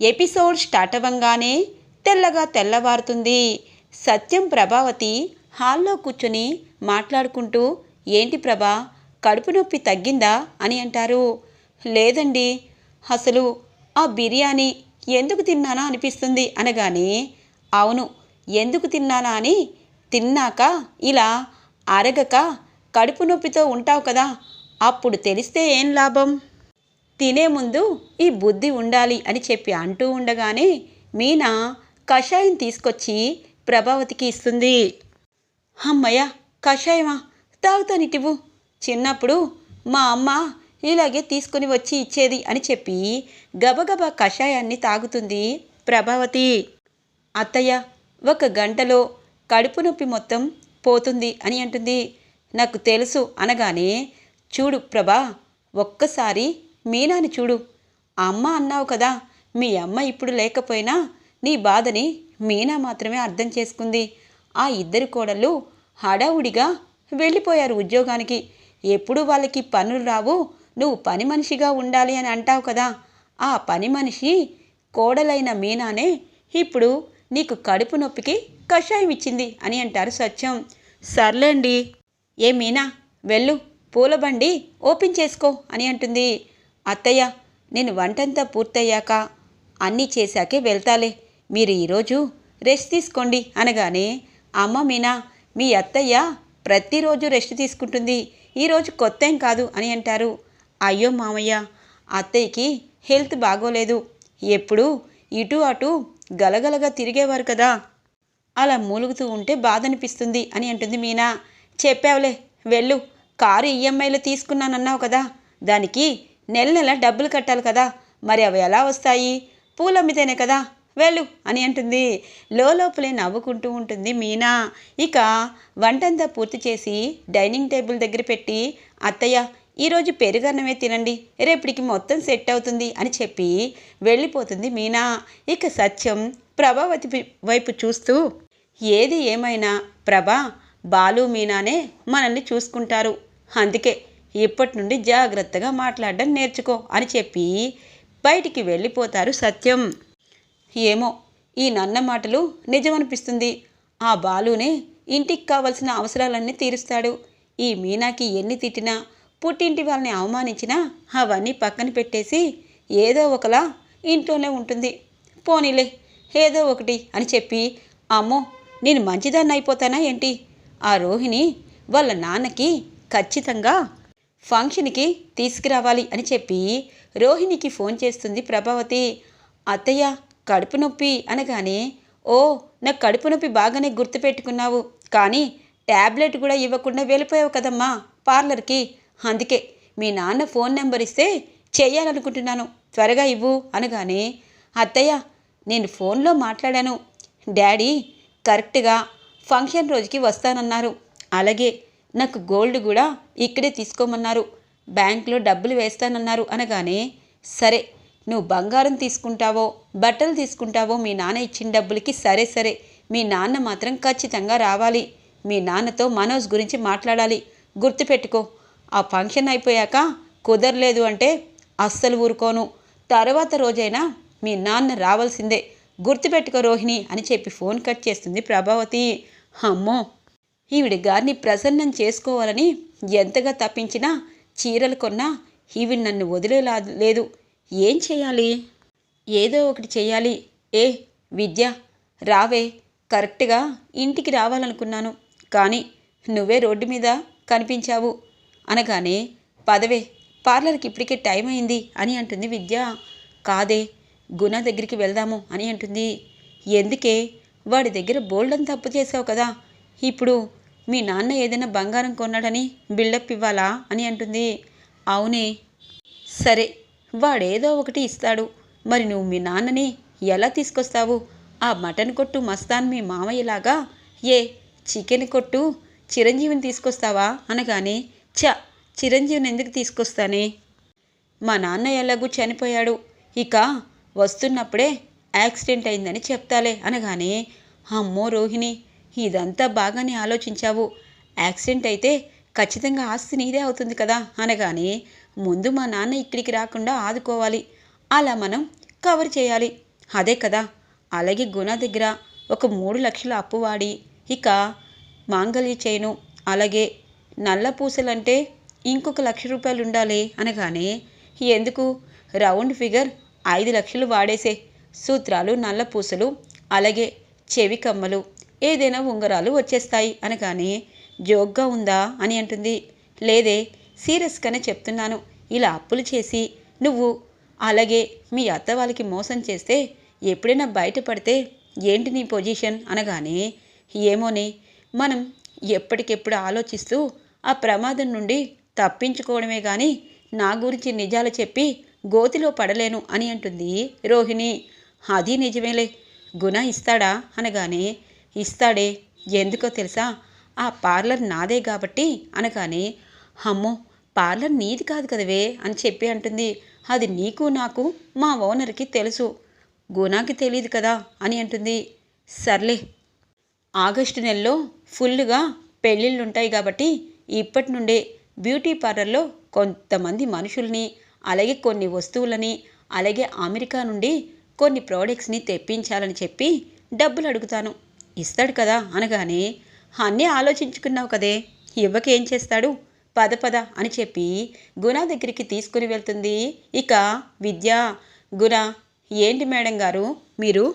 Episode start అవ్వంగానే తెల్లగా తెల్లవారుతుంది. సత్యం ప్రభావతి హాల్లో కూర్చొని మాట్లాడుకుంటూ ఏంటి ప్రభా కడుపు నొప్పి తగ్గిందా? అని అంటారు. లేదండి అసలు ఆ బిర్యానీ ఎందుకు తిన్నానా అనిపిస్తుంది అనగానే అవును ఎందుకు తిన్నానా అని తిన్నాక ఇలా అరగక కడుపు నొప్పితో ఉంటావు కదా అప్పుడు తెలిస్తే ఏం లాభం? తినే ముందు ఈ బుద్ధి ఉండాలి అని చెప్పి అంటూ ఉండగానే మీనా కషాయం తీసుకొచ్చి ప్రభావతికి ఇస్తుంది. అమ్మయ్య కషాయమా? తాగుతానిటివు చిన్నప్పుడు మా అమ్మ ఇలాగే తీసుకుని వచ్చి ఇచ్చేది అని చెప్పి గబగబా కషాయాన్ని తాగుతుంది ప్రభావతి. అత్తయ్య ఒక గంటలో కడుపు నొప్పి మొత్తం పోతుంది అని అంటుంది. నాకు తెలుసు అనగానే చూడు ప్రభా ఒక్కసారి మీనాని చూడు. అమ్మ అన్నావు కదా మీ అమ్మ ఇప్పుడు లేకపోయినా నీ బాధని మీనా మాత్రమే అర్థం చేసుకుంది. ఆ ఇద్దరు కోడళ్ళు హడావుడిగా వెళ్ళిపోయారు ఉద్యోగానికి. ఎప్పుడు వాళ్ళకి పనులు రావు నువ్వు పని మనిషిగా ఉండాలి అని అంటావు కదా. ఆ పని మనిషి కోడలైన మీనానే ఇప్పుడు నీకు కడుపు నొప్పికి కషాయం ఇచ్చింది అని అంటారు సత్యం. సర్లేండి. ఏ మీనా వెళ్ళు పూల బండి ఓపెన్ చేసుకో అని అంటుంది. అత్తయ్య నేను వంటంతా పూర్తయ్యాక అన్నీ చేశాకే వెళ్తాలే. మీరు ఈరోజు రెస్ట్ తీసుకోండి అనగానే అమ్మ మీనా మీ అత్తయ్య ప్రతిరోజు రెస్ట్ తీసుకుంటుంది. ఈరోజు కొత్త ఏం కాదు అని అంటారు. అయ్యో మామయ్య అత్తయ్యకి హెల్త్ బాగోలేదు. ఎప్పుడు ఇటు అటు గలగలగా తిరిగేవారు కదా. అలా మూలుగుతూ ఉంటే బాధ అనిపిస్తుంది అని అంటుంది మీనా. చెప్పావులే వెళ్ళు. కారు ఈఎంఐలో తీసుకున్నానన్నావు కదా. దానికి నెల నెల డబ్బులు కట్టాలి కదా. మరి అవి ఎలా వస్తాయి? పూలు అమ్మితేనే కదా. వెళ్ళు అని అంటుంది. లోపలే నవ్వుకుంటూ ఉంటుంది మీనా. ఇక వంటంతా పూర్తి చేసి డైనింగ్ టేబుల్ దగ్గర పెట్టి అత్తయ్య ఈరోజు పెరుగన్నమే తినండి. రేపటికి మొత్తం సెట్ అవుతుంది అని చెప్పి వెళ్ళిపోతుంది మీనా. ఇక సత్యం ప్రభావతి వైపు చూస్తూ ఏది ఏమైనా ప్రభా బాలు మీనానే మనల్ని చూసుకుంటారు. అందుకే ఇప్పటి నుండి జాగ్రత్తగా మాట్లాడడం నేర్చుకో అని చెప్పి బయటికి వెళ్ళిపోతారు సత్యం. ఏమో ఈ నన్న మాటలు నిజమనిపిస్తుంది. ఆ బాలునే ఇంటికి కావలసిన అవసరాలన్నీ తీరుస్తాడు. ఈ మీనాకి ఎన్ని తిట్టినా పుట్టింటి వాళ్ళని అవమానించినా అవన్నీ పక్కన పెట్టేసి ఏదో ఒకలా ఇంట్లోనే ఉంటుంది. పోనీలే ఏదో ఒకటి అని చెప్పి అమ్మో నేను మంచిదాన్ని అయిపోతానా ఏంటి? ఆ రోహిణి వాళ్ళ నాన్నకి ఖచ్చితంగా ఫంక్షన్కి తీసుకురావాలి అని చెప్పి రోహిణికి ఫోన్ చేస్తుంది ప్రభావతి. అత్తయ్య కడుపు నొప్పి అనగానే ఓ నాకు కడుపు నొప్పి బాగానే గుర్తుపెట్టుకున్నావు కానీ ట్యాబ్లెట్ కూడా ఇవ్వకుండా వెళ్ళిపోయావు కదమ్మా పార్లర్కి. అందుకే మీ నాన్న ఫోన్ నెంబర్ ఇస్తే చేయాలనుకుంటున్నాను త్వరగా ఇవ్వు అనగానే అత్తయ్య నేను ఫోన్లో మాట్లాడాను. డాడీ కరెక్ట్గా ఫంక్షన్ రోజుకి వస్తానన్నారు. అలాగే నాకు గోల్డ్ కూడా ఇక్కడే తీసుకోమన్నారు. బ్యాంక్లో డబ్బులు వేస్తానన్నారు అనగానే సరే నువ్వు బంగారం తీసుకుంటావో బట్టలు తీసుకుంటావో మీ నాన్న ఇచ్చిన డబ్బులకి సరే సరే. మీ నాన్న మాత్రం ఖచ్చితంగా రావాలి. మీ నాన్నతో మనోజ్ గురించి మాట్లాడాలి. గుర్తుపెట్టుకో ఆ ఫంక్షన్ అయిపోయాక కుదరలేదు అంటే అస్సలు ఊరుకోను. తర్వాత రోజైనా మీ నాన్న రావాల్సిందే. గుర్తుపెట్టుకో రోహిణి అని చెప్పి ఫోన్ కట్ చేస్తుంది ప్రభావతి. అమ్మో! ఈవిడ గారిని ప్రసన్నం చేసుకోవాలని ఎంతగా తప్పించినా చీరలు కొన్నా ఈవిడ నన్ను వదిలేలా లేదు. ఏం చేయాలి? ఏదో ఒకటి చేయాలి. ఏ విద్య? రావే. కరెక్ట్గా ఇంటికి రావాలనుకున్నాను. కానీ నువ్వే రోడ్డు మీద కనిపించావు. అనగానే పదవే పార్లర్కి ఇప్పటికే టైం అయింది అని అంటుంది విద్య. కాదే గుణ దగ్గరికి వెళ్దాము అని అంటుంది. ఎందుకే? వాడి దగ్గర బోల్డన్ తప్పు చేసావు కదా. ఇప్పుడు మీ నాన్న ఏదైనా బంగారం కొన్నాడని బిల్డప్ ఇవ్వాలా అని అంటుంది. అవునే. సరే వాడేదో ఒకటి ఇస్తాడు. మరి నువ్వు మీ నాన్నని ఎలా తీసుకొస్తావు? ఆ మటన్ కొట్టు మస్తాన్ మీ మామయ్యలాగా? ఏ చికెన్ కొట్టు చిరంజీవిని తీసుకొస్తావా? అనగానే చ చిరంజీవిని ఎందుకు తీసుకొస్తానే? మా నాన్న ఎలాగూ చనిపోయాడు. ఇక వస్తున్నప్పుడే యాక్సిడెంట్ అయిందని చెప్తాలే అనగానే అమ్మో రోహిణి ఇదంతా బాగానే ఆలోచించావు. యాక్సిడెంట్ అయితే ఖచ్చితంగా ఆస్తి నీదే అవుతుంది కదా అనగానే ముందు మా నాన్న ఇక్కడికి రాకుండా ఆదుకోవాలి. అలా మనం కవర్ చేయాలి. అదే కదా అలాగే గుణ దగ్గర ఒక మూడు లక్షల అప్పు వాడి ఇక మాంగల్య చేయను అలాగే నల్ల పూసలంటే ఇంకొక లక్ష రూపాయలు ఉండాలి అనగానే ఎందుకు? రౌండ్ ఫిగర్ ఐదు లక్షలు వాడేసే. సూత్రాలు నల్ల పూసలు అలాగే చెవి కమ్మలు. ఏదైనా ఉంగరాలు వచ్చేస్తాయి అనగానే జోక్గా ఉందా? అని అంటుంది. లేదే సీరియస్గానే చెప్తున్నాను. ఇలా అప్పులు చేసి నువ్వు అలాగే మీ అత్త వాళ్ళకి మోసం చేస్తే ఎప్పుడైనా బయటపడితే ఏంటి నీ పొజిషన్? అనగానే ఏమోని మనం ఎప్పటికెప్పుడు ఆలోచిస్తూ ఆ ప్రమాదం నుండి తప్పించుకోవడమే కానీ నా గురించి నిజాలు చెప్పి గోతిలో పడలేను అని అంటుంది రోహిణి. అది నిజమేలే గుణ ఇస్తాడా? అనగానే ఇస్తాడే. ఎందుకో తెలుసా? ఆ పార్లర్ నాదే కాబట్టి అనగానే అమ్మో పార్లర్ నీది కాదు కదవే అని చెప్పి అంటుంది. అది నీకు నాకు మా ఓనర్కి తెలుసు. గుణాకి తెలియదు కదా అని అంటుంది. సర్లే ఆగస్టు నెలలో ఫుల్గా పెళ్ళిళ్ళు ఉంటాయి కాబట్టి ఇప్పటి నుండే బ్యూటీ పార్లర్లో కొంతమంది మనుషుల్ని అలాగే కొన్ని వస్తువులని అలాగే అమెరికా నుండి కొన్ని ప్రోడక్ట్స్ని తెప్పించాలని చెప్పి డబ్బులు అడుగుతాను. ఇస్తాడు కదా అనగానే అన్నీ ఆలోచించుకున్నావు కదే ఇవ్వకేం చేస్తాడు? పద పద అని చెప్పి గుణ దగ్గరికి తీసుకుని వెళ్తుంది. ఇక విద్య గుణ ఏంటి మేడం గారు మీరు?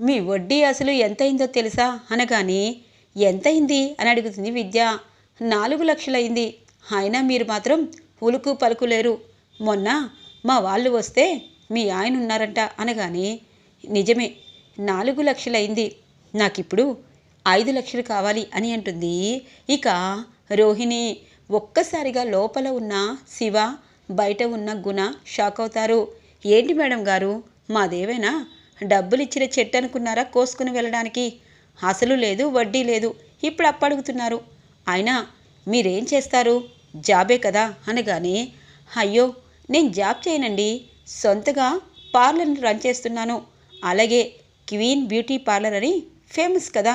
మీ వడ్డీ అసలు ఎంతయిందో తెలుసా? అనగానే ఎంతయింది? అని అడుగుతుంది విద్య. నాలుగు లక్షలైంది అయినా మీరు మాత్రం ఉలుకు పలుకు లేరు. మొన్న మా వాళ్ళు వస్తే మీ ఆయన ఉన్నారంట అనగానే నిజమే నాలుగు లక్షలైంది నాకిప్పుడు ఐదు లక్షలు కావాలి అని అంటుంది. ఇక రోహిణి ఒక్కసారిగా లోపల ఉన్న శివ బయట ఉన్న గుణ షాక్ అవుతారు. ఏంటి మేడం గారు? మాదేవైనా డబ్బులు ఇచ్చిన చెట్టు అనుకున్నారా కోసుకుని వెళ్ళడానికి? అసలు లేదు వడ్డీ లేదు. ఇప్పుడు అప్పడుగుతున్నారు. అయినా మీరేం చేస్తారు? జాబే కదా అనగానే అయ్యో నేను జాబ్ చేయనండి. సొంతగా పార్లర్ని రన్ చేస్తున్నాను. అలాగే క్వీన్ బ్యూటీ పార్లర్ అని ఫేమస్ కదా.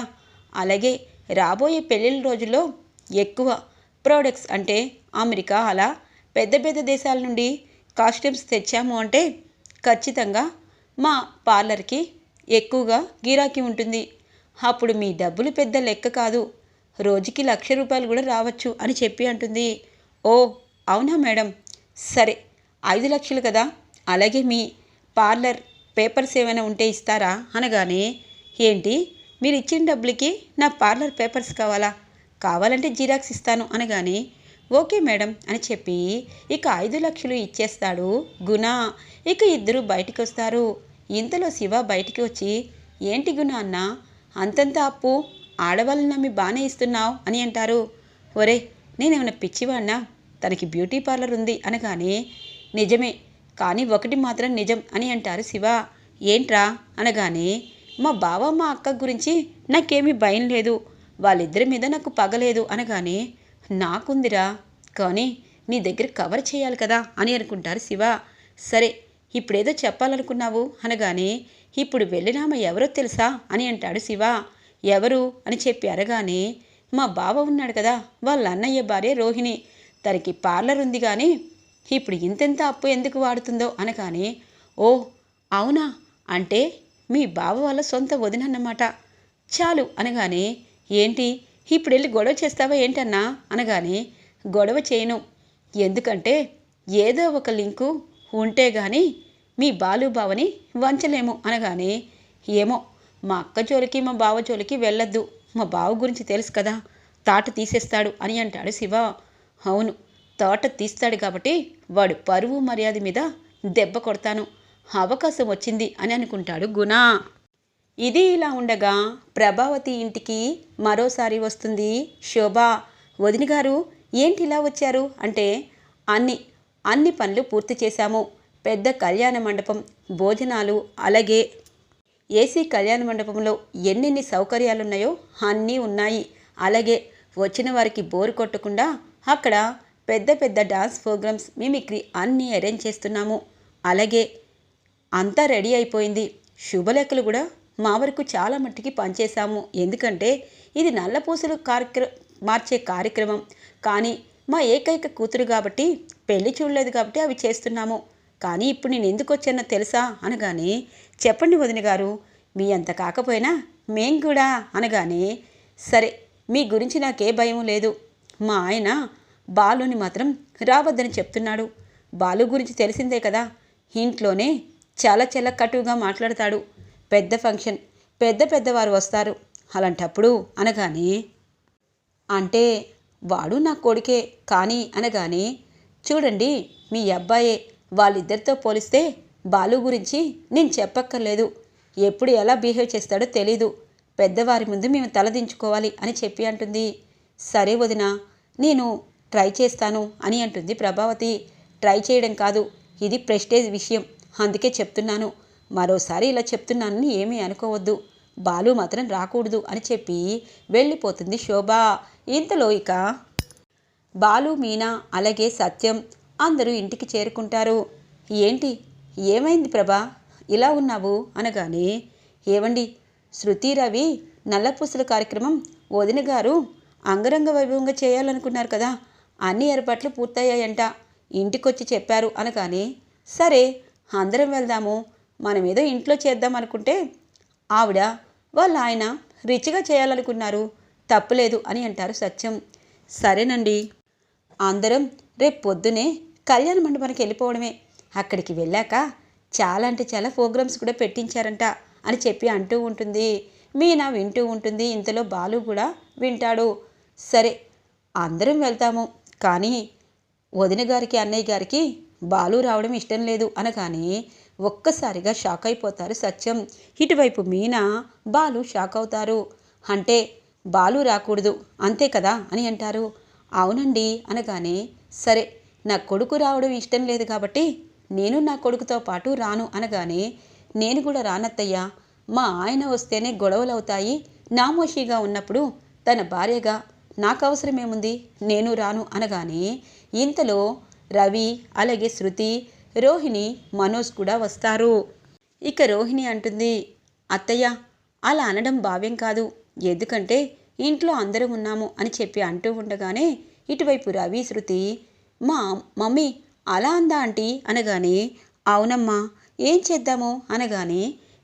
అలాగే రాబోయే పెళ్ళిళ్ళ రోజుల్లో ఎక్కువ ప్రోడక్ట్స్ అంటే అమెరికా అలా పెద్ద పెద్ద దేశాల నుండి కాస్ట్యూమ్స్ తెచ్చాము అంటే ఖచ్చితంగా మా పార్లర్కి ఎక్కువగా గిరాకీ ఉంటుంది. అప్పుడు మీ డబ్బులు పెద్ద లెక్క కాదు. రోజుకి లక్ష రూపాయలు కూడా రావచ్చు అని చెప్పి అంటుంది. ఓ అవునా మేడం? సరే ఐదు లక్షలు కదా. అలాగే మీ పార్లర్ పేపర్స్ ఏమైనా ఉంటే ఇస్తారా? అనగానే ఏంటి? మీరు ఇచ్చిన డబ్బులకి నా పార్లర్ పేపర్స్ కావాలా? కావాలంటే జిరాక్స్ ఇస్తాను అనగానే ఓకే మేడం అని చెప్పి ఇక ఐదు లక్షలు ఇచ్చేస్తాడు గుణ. ఇక ఇద్దరు బయటికి వస్తారు ఇంతలో శివ బయటికి వచ్చి ఏంటి గుణ అన్న? అంతంత అప్పు ఆడవాళ్ళని నమ్మి బాగానే ఇస్తున్నావు అని అంటారు. ఒరే నేనేమైనా పిచ్చివాడినా? తనకి బ్యూటీ పార్లర్ ఉంది అనగానే నిజమే కానీ ఒకటి మాత్రం నిజం అని అంటారు శివ. ఏంట్రా? అనగానే మా బావ మా అక్క గురించి నాకేమీ భయం లేదు. వాళ్ళిద్దరి మీద నాకు పగలేదు అనగానే నాకుందిరా కానీ నీ దగ్గర కవర్ చేయాలి కదా అని అనుకుంటారు శివ. సరే ఇప్పుడేదో చెప్పాలనుకున్నావు అనగానే ఇప్పుడు వెళ్ళినామా ఎవరో తెలుసా అని అంటాడు శివ. ఎవరు? అని చెప్పి అరగానే మా బావ ఉన్నాడు కదా వాళ్ళ అన్నయ్య భార్య రోహిణి. తనకి పార్లర్ ఉంది కానీ ఇప్పుడు ఇంతెంత అప్పు ఎందుకు వాడుతుందో అనగానే ఓ అవునా? అంటే మీ బావ వాళ్ళ సొంత వదినన్నమాట. చాలు అనగానే ఏంటి? ఇప్పుడు వెళ్ళి గొడవ చేస్తావా ఏంటన్నా? అనగానే గొడవ చేయను. ఎందుకంటే ఏదో ఒక లింకు ఉంటే గాని మీ బాలుబావని వంచలేము. అనగానే ఏమో మా అక్క జోలికి మా బావ జోలికి వెళ్ళొద్దు. మా బావ గురించి తెలుసు కదా. తాట తీసేస్తాడు అని అంటాడు శివ. అవును తోట తీస్తాడు కాబట్టి వాడు పరువు మర్యాద మీద దెబ్బ కొడతాను. అవకాశం వచ్చింది అని అనుకుంటాడు గుణ. ఇది ఇలా ఉండగా ప్రభావతి ఇంటికి మరోసారి వస్తుంది. శోభ వదిన గారు ఏంటి ఇలా వచ్చారు? అంటే అన్ని అన్ని పనులు పూర్తి చేశాము. పెద్ద కళ్యాణ మండపం భోజనాలు అలాగే ఏసీ కళ్యాణ మండపంలో ఎన్నెన్ని సౌకర్యాలున్నాయో అన్నీ ఉన్నాయి. అలాగే వచ్చిన వారికి బోరు కొట్టకుండా అక్కడ పెద్ద పెద్ద డాన్స్ ప్రోగ్రామ్స్ మిమిక్రీ అన్నీ అరేంజ్ చేస్తున్నాము. అలాగే అంతా రెడీ అయిపోయింది. శుభలేఖలు కూడా మా వరకు చాలా మట్టికి పనిచేశాము. ఎందుకంటే ఇది నల్లపూసలు కార్యక్ర మార్చే కార్యక్రమం. కానీ మా ఏకైక కూతురు కాబట్టి పెళ్ళి చూడలేదు కాబట్టి అవి చేస్తున్నాము. కానీ ఇప్పుడు నేను ఎందుకు వచ్చానో తెలుసా? అనగానే చెప్పండి వదిన గారు మీ అంత కాకపోయినా మేం కూడా అనగానే సరే మీ గురించి నాకే భయం లేదు. మా ఆయన బాలుని మాత్రం రావద్దని చెప్తున్నాడు. బాలు గురించి తెలిసిందే కదా. ఇంట్లోనే చాలా చాలా మాట్లాడతాడు. పెద్ద ఫంక్షన్. పెద్ద పెద్దవారు వస్తారు. అలాంటప్పుడు అనగానే అంటే వాడు నా కొడుకే కానీ అనగానే చూడండి మీ అబ్బాయే వాళ్ళిద్దరితో పోలిస్తే బాలు గురించి నేను చెప్పక్కర్లేదు. ఎప్పుడు ఎలా బిహేవ్ చేస్తాడో తెలీదు. పెద్దవారి ముందు మేము తలదించుకోవాలి అని చెప్పి అంటుంది. సరే వదిన నేను ట్రై చేస్తాను అని అంటుంది ప్రభావతి. ట్రై చేయడం కాదు ఇది ప్రెస్టేజ్ విషయం. అందుకే చెప్తున్నాను. మరోసారి ఇలా చెప్తున్నానని ఏమీ అనుకోవద్దు. బాలు మాత్రం రాకూడదు అని చెప్పి వెళ్ళిపోతుంది శోభ. ఇంతలో ఇక బాలు మీనా అలాగే సత్యం అందరూ ఇంటికి చేరుకుంటారు. ఏంటి? ఏమైంది ప్రభా? ఇలా ఉన్నావు? అనగానే ఏవండి? శృతి రవి నల్లపూసల కార్యక్రమం వదిన గారు అంగరంగ వైభవంగా చేయాలనుకున్నారు కదా. అన్ని ఏర్పాట్లు పూర్తయ్యాయంట. ఇంటికొచ్చి చెప్పారు అనగానే సరే అందరం వెళ్దాము. మనమేదో ఇంట్లో చేద్దాం అనుకుంటే ఆవిడ వాళ్ళ ఆయన రిచ్గా చేయాలనుకున్నారు. తప్పులేదు అని అంటారు సత్యం. సరేనండి. అందరం రేపు పొద్దునే కళ్యాణ మండపానికి వెళ్ళిపోవడమే. అక్కడికి వెళ్ళాక చాలా అంటే చాలా ప్రోగ్రామ్స్ కూడా పెట్టించారంట అని చెప్పి అంటూ ఉంటుంది. మీనా వింటూ ఉంటుంది. ఇంతలో బాలు కూడా వింటాడు. సరే అందరం వెళ్తాము. కానీ వదిన గారికి అన్నయ్య గారికి బాలు రావడం ఇష్టం లేదు అనగానే ఒక్కసారిగా షాక్ అయిపోతారు సత్యం. ఇటువైపు మీనా బాలు షాక్ అవుతారు. అంటే బాలు రాకూడదు అంతే కదా అని అంటారు. అవునండి అనగానే సరే నా కొడుకు రావడం ఇష్టం లేదు కాబట్టి నేను నా కొడుకుతో పాటు రాను అనగానే నేను కూడా రానత్తయ్యా. మా ఆయన వస్తేనే గొడవలు అవుతాయి నామోషిగా ఉన్నప్పుడు తన భార్యగా నాకు అవసరమేముంది నేను రాను అనగానే ఇంతలో రవి అలాగే శృతి రోహిణి మనోజ్ కూడా వస్తారు. ఇక రోహిణి అంటుంది అత్తయ్య అలా అనడం భావ్యం కాదు. ఎందుకంటే ఇంట్లో అందరం ఉన్నాము అని చెప్పి అంటూ ఉండగానే ఇటువైపు రవి శృతి మా మమ్మీ అలా అందా ఆంటీ? అనగానే అవునమ్మా ఏం చేద్దాము? అనగానే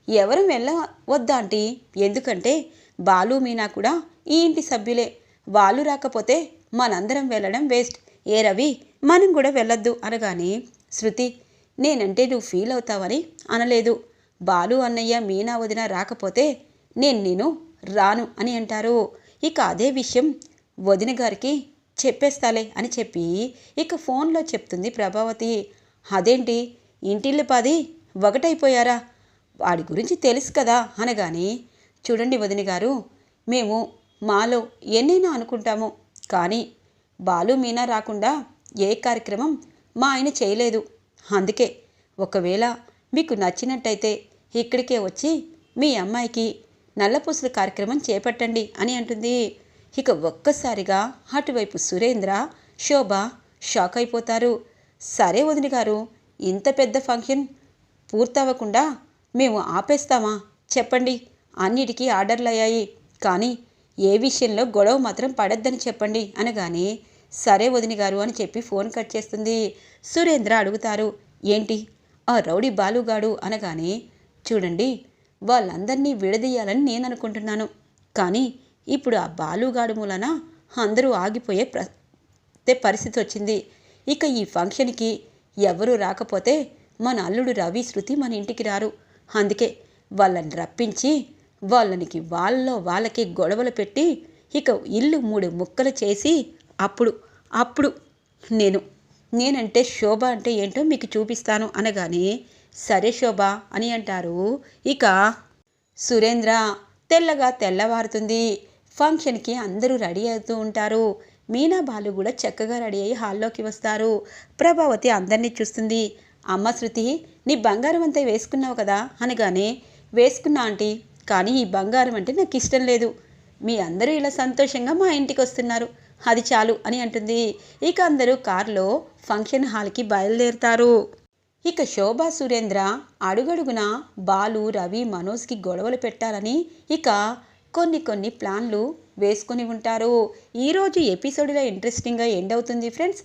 ఎవరు వెళ్ళ వద్దా ఆంటీ? ఎందుకంటే బాలు మీనా కూడా ఈ ఇంటి సభ్యులే. వాళ్ళు రాకపోతే మనందరం వెళ్ళడం వేస్ట్. ఏ రవి మనం కూడా వెళ్ళొద్దు అనగానే శృతి నేనంటే నువ్వు ఫీల్ అవుతావని అనలేదు. బాలు అన్నయ్య మీనా వదిన రాకపోతే నేను నేను రాను అని అంటారు. ఇక అదే విషయం వదిన గారికి చెప్పేస్తాలే అని చెప్పి ఇక ఫోన్లో చెప్తుంది ప్రభావతి. అదేంటి? ఇంటిల్లు పది ఒకటైపోయారా? వాడి గురించి తెలుసు కదా అనగానే చూడండి వదిన గారు మేము మాలో ఎన్నైనా అనుకుంటాము. కానీ బాలు మీనా రాకుండా ఏ కార్యక్రమం మా ఆయన చేయలేదు. అందుకే ఒకవేళ మీకు నచ్చినట్టయితే ఇక్కడికే వచ్చి మీ అమ్మాయికి నల్లపూసల కార్యక్రమం చేపట్టండి అని అంటుంది. ఇక ఒక్కసారిగా అటువైపు సురేంద్ర శోభ షాక్ అయిపోతారు. సరే వదిన గారు ఇంత పెద్ద ఫంక్షన్ పూర్తవ్వకుండా మేము ఆపేస్తామా? చెప్పండి. అన్నిటికీ ఆర్డర్లు అయ్యాయి కానీ ఏ విషయంలో గొడవ మాత్రం పడద్దని చెప్పండి అనగానే సరే వదిని గారు అని చెప్పి ఫోన్ కట్ చేస్తుంది. సురేంద్ర అడుగుతారు ఏంటి? ఆ రౌడీ బాలుగాడు అనగానే చూడండి వాళ్ళందరినీ విడదీయాలని నేను అనుకుంటున్నాను కానీ ఇప్పుడు ఆ బాలుగాడు మూలన అందరూ ఆగిపోయే ప్ర పరిస్థితి వచ్చింది ఇక ఈ ఫంక్షన్కి ఎవరూ రాకపోతే మన అల్లుడు రవి శృతి మన ఇంటికి రారు. అందుకే వాళ్ళని రప్పించి వాళ్ళనికి వాళ్ళలో వాళ్ళకి గొడవలు పెట్టి ఇక ఇల్లు మూడు ముక్కలు చేసి అప్పుడు అప్పుడు నేను నేనంటే శోభ అంటే ఏంటో మీకు చూపిస్తాను అనగానే సరే శోభ అని అంటారు. ఇక సురేంద్ర తెల్లగా తెల్లవారుతుంది. ఫంక్షన్కి అందరూ రెడీ అవుతూ ఉంటారు. మీనా బాలు కూడా చక్కగా రెడీ అయ్యి హాల్లోకి వస్తారు. ప్రభావతి అందరినీ చూస్తుంది. అమ్మ శృతి నీ బంగారం అంతా వేసుకున్నావు కదా? అనగానే వేసుకున్నా ఆంటీ కానీ ఈ బంగారం అంటే నాకు ఇష్టం లేదు. మీ అందరూ ఇలా సంతోషంగా మా ఇంటికి వస్తున్నారు. అది చాలు అని అంటుంది. ఇక అందరూ కారులో ఫంక్షన్ హాల్కి బయలుదేరుతారు. ఇక శోభా సురేంద్ర అడుగడుగున బాలు రవి మనోజ్కి గొడవలు పెట్టాలని ఇక కొన్ని కొన్ని ప్లాన్లు వేసుకొని ఉంటారు. ఈరోజు ఎపిసోడ్లో ఇంట్రెస్టింగ్గా ఎండ్ అవుతుంది ఫ్రెండ్స్.